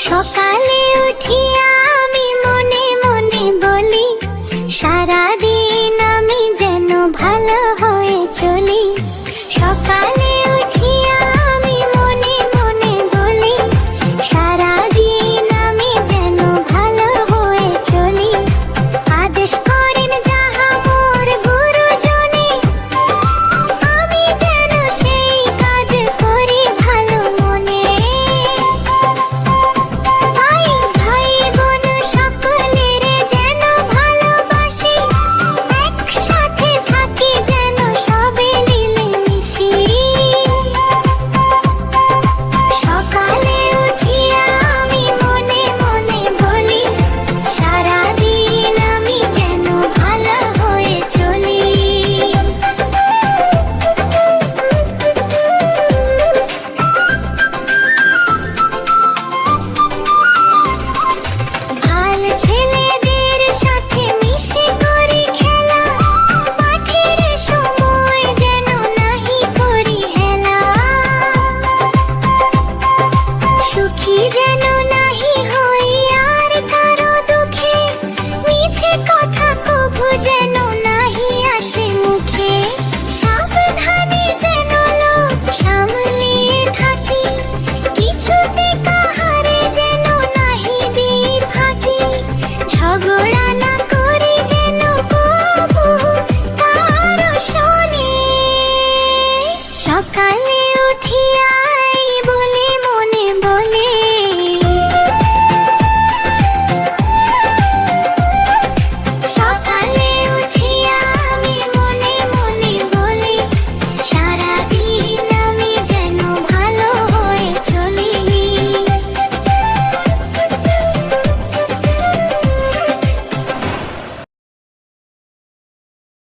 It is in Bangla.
সকালে উঠিয়া সকালে উঠিয়াই বলে মনে বলে। সকালে উঠিয়া আমি মনে মনে বলে সারা